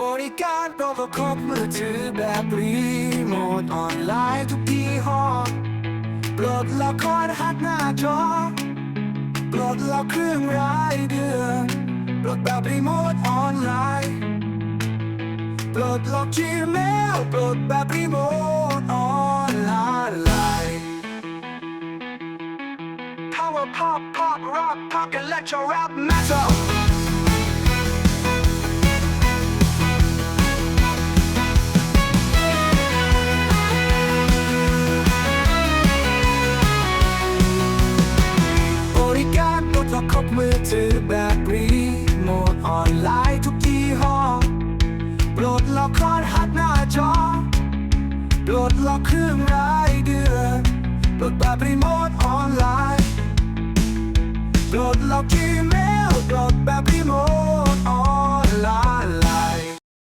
บริการโปรโตคอลมือถือแบบรีโมทออนไลน์ทุกยี่ห้อปลดล็อกคอนหักหน้าจอ ปลดล็อกเครื่องรายเดือนปลดแบบรีโมทออนไลน์ ปลดล็อก Gmail ปลดแบบรีโมทออนไลน์ Power Pop Pop Rock Pop Electro Rap Metal ถือแบบรีโมทออนไลน์ทุกยี่ห้อปลดล็อกคอนหัดหน้าจอปลดล็อกเครื่องรายเดือนปลดแบบรีโมทออนไลน์ปลดล็อก Gmail ปลดแบบรีโมทออนไลน์